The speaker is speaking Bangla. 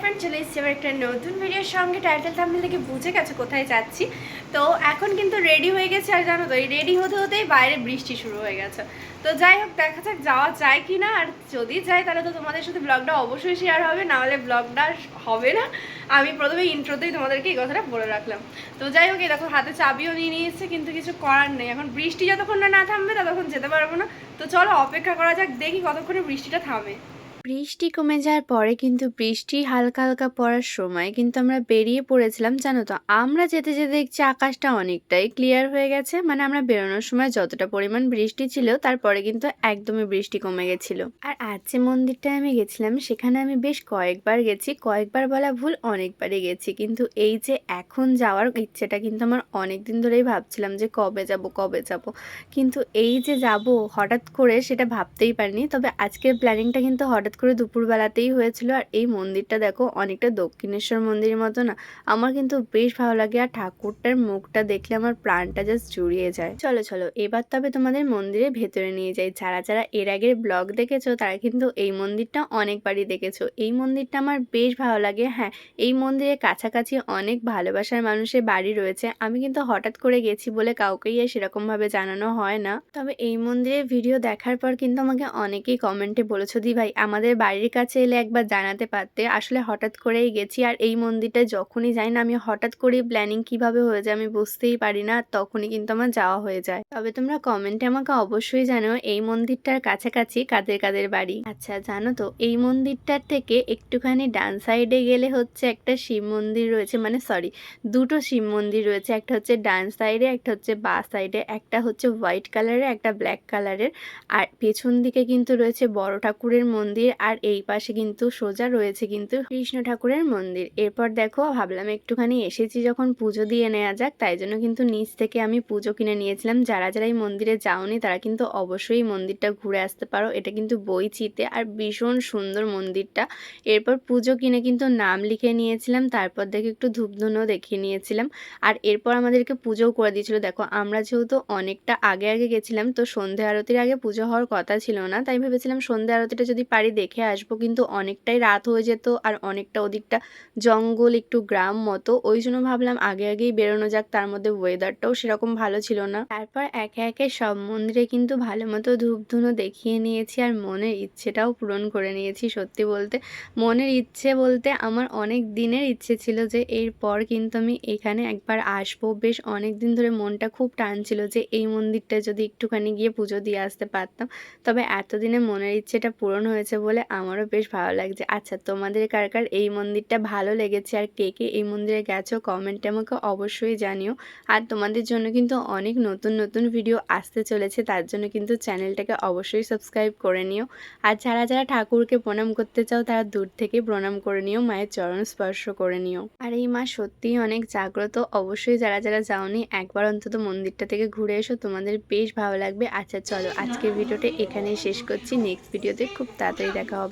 ফ্রেন্ড চলে এসেছি আবার একটা নতুন ভিডিওর সঙ্গে। টাইটেল থাম্বনেল থেকে বুঝে গেছে কোথায় যাচ্ছি। তো এখন কিন্তু রেডি হয়ে গেছে আর জানো তো, এই রেডি হতে হতেই বাইরে বৃষ্টি শুরু হয়ে গেছে। তো যাই হোক, দেখা যাক যাওয়া যায় কি না আর যদি যাই তাহলে তো তোমাদের সাথে ব্লগটা অবশ্যই শেয়ার হবে। না হলে ব্লগটা হবে না। আমি প্রথমে ইন্ট্রোতেই তোমাদেরকে এই কথাটা বলে রাখলাম। তো যাই হোক, এই দেখো, হাতে চাবিও নিয়ে নিয়েছে, কিন্তু কিছু করার নেই। এখন বৃষ্টি যতক্ষণ না থামবে, ততক্ষণ যেতে পারব না। তো চলো, অপেক্ষা করা যাক, দেখি কতক্ষণে বৃষ্টিটা থামে। বৃষ্টি কমে যাওয়ার পরে কিন্তু বৃষ্টি হালকা হালকা পড়ার সময় কিন্তু আমরা বেরিয়ে পড়েছিলাম, জানো তো? আমরা যেতে যেতে দেখছি আকাশটা অনেকটাই ক্লিয়ার হয়ে গেছে মানে আমরা বেরোনোর সময় যতটা পরিমাণ বৃষ্টি ছিল, তারপরে কিন্তু একদমই বৃষ্টি কমে গেছিল। আর আজ যে মন্দিরটায় আমি গেছিলাম, সেখানে আমি বেশ কয়েকবার গেছি, কয়েকবার বলা ভুল, অনেকবারই গেছি। কিন্তু এই যে এখন যাওয়ার ইচ্ছেটা কিন্তু আমার অনেক দিন ধরেই ভাবছিলাম যে কবে যাব কবে যাব। কিন্তু এই যে যাব হঠাৎ করে সেটা ভাবতেই পারিনি, তবে আজকের প্ল্যানিংটা কিন্তু হঠাৎ করে দুপুরবেলাতেই হয়েছিল। আর এই মন্দিরটা দেখো, অনেকটা দক্ষিণেশ্বর মন্দিরের মতো না। আমার কিন্তু বেশ ভালো লাগে। আর ঠাকুরটার মুখটা দেখলে আমার প্রাণটা জাস্ট জুড়িয়ে যায়। চলো চলো, এবার তবে তোমাদের মন্দিরের ভেতরে নিয়ে যাই। যারা যারা এর আগের ব্লগ দেখেছ, তারা কিন্তু এই মন্দিরটা অনেকবারই দেখেছ। এই মন্দিরটা আমার বেশ ভালো লাগে। হ্যাঁ এই মন্দিরের কাছাকাছি অনেক ভালোবাসার মানুষের বাড়ি রয়েছে। আমি কিন্তু হঠাৎ করে গেছি বলে কাউকেই সেরকমভাবে জানানো হয় না। তবে এই মন্দিরের ভিডিও দেখার পর কিন্তু আমাকে অনেকেই কমেন্টে বলেছ দি ভাই আমাদের বাড়ির কাছে এলে একবার জানাতে পারতে। আসলে হঠাৎ করেই গেছি আর এই মন্দিরটা যখনই যাই না, আমি হঠাৎ করেই প্ল্যানিং কীভাবে হয়ে যায় আমি বুঝতেই পারি না, তখনই কিন্তু আমার যাওয়া হয়ে যায়। তবে তোমরা কমেন্টে আমাকে অবশ্যই জানো এই মন্দিরটার কাছাকাছি কাদের কাদের বাড়ি। আচ্ছা জানো তো, এই মন্দিরটার থেকে একটুখানি ডান সাইডে গেলে হচ্ছে একটা শিব মন্দির রয়েছে মানে সরি দুটো শিব মন্দির রয়েছে, একটা হচ্ছে ডান সাইডে একটা হচ্ছে বা সাইডে একটা হচ্ছে হোয়াইট কালারের একটা ব্ল্যাক কালারের আর পেছন দিকে কিন্তু রয়েছে বড় ঠাকুরের মন্দির আর এই পাশে কিন্তু সোজা রয়েছে কিন্তু কৃষ্ণ ঠাকুরের মন্দির। এরপর দেখো, ভাবলাম একটুখানি এসেছি যখন পুজো দিয়ে নেওয়া যাক, তাই জন্য কিন্তু নিচ থেকে আমি পুজো কিনে নিয়েছিলাম। যারা যারা এই মন্দিরে যাওনি, তারা কিন্তু অবশ্যই মন্দিরটা ঘুরে আসতে পারো। এটা কিন্তু বইচিতে আর ভীষণ সুন্দর মন্দিরটা। এরপর পুজো কিনে কিন্তু নাম লিখে নিয়েছিলাম, তারপর দেখে একটু ধূপধুনো দেখিয়ে নিয়েছিলাম। আর এরপর আমাদেরকে পুজোও করে দিয়েছিল। দেখো, আমরা যেহেতু অনেকটা আগে আগে গেছিলাম, তো সন্ধে আরতির আগে পুজো হওয়ার কথা ছিল না, তাই ভেবেছিলাম সন্ধে আরতিটা যদি পারি দেখে আসব, কিন্তু অনেকটাই রাত হয়ে যেত আর অনেকটা ওদিকটা জঙ্গল একটু গ্রাম মতো। ওই জন্য ভাবলাম আগে আগেই বেরোনো যাক, তার মধ্যে ওয়েদারটাও সেরকম ভালো ছিল না। তারপর একে একে সব মন্দিরে কিন্তু ভালো মতো ধূপধুনো দেখিয়ে নিয়েছি আর মনের ইচ্ছেটাও পূরণ করে নিয়েছি সত্যি বলতে। মনের ইচ্ছে বলতে আমার অনেক দিনের ইচ্ছে ছিল যে এরপর কিন্তু আমি এখানে একবার আসব। বেশ অনেক দিন ধরে মনটা খুব টানছিল যে এই মন্দিরটা যদি একটুখানি গিয়ে পুজো দিয়ে আসতে পারতাম। তবে এতদিনে মনের ইচ্ছেটা পূরণ হয়েছে বলে আমারও বেশ ভালো লাগছে। আচ্ছা তোমাদের কার কার এই মন্দিরটা ভালো লেগেছে আর কে কে এই মন্দিরে গেছো কমেন্টে আমাকে অবশ্যই জানিও। আর তোমাদের জন্য কিন্তু অনেক নতুন নতুন ভিডিও আসতে চলেছে, তার জন্য কিন্তু চ্যানেলটাকে অবশ্যই সাবস্ক্রাইব করে নিও। আর যারা যারা ঠাকুরকে প্রণাম করতে চাও, তারা দূর থেকে প্রণাম করে নিও, মায়ের চরণ স্পর্শ করে নিও। আর এই মা সত্যিই অনেক জাগ্রত। অবশ্যই যারা যারা যাওনি, একবার অন্তত মন্দিরটা থেকে ঘুরে এসো, তোমাদের বেশ ভালো লাগবে। আচ্ছা চলো আজকের ভিডিওটা এখানেই শেষ করছি। নেক্সট ভিডিওতে খুব তাড়াতাড়ি দেখা হবে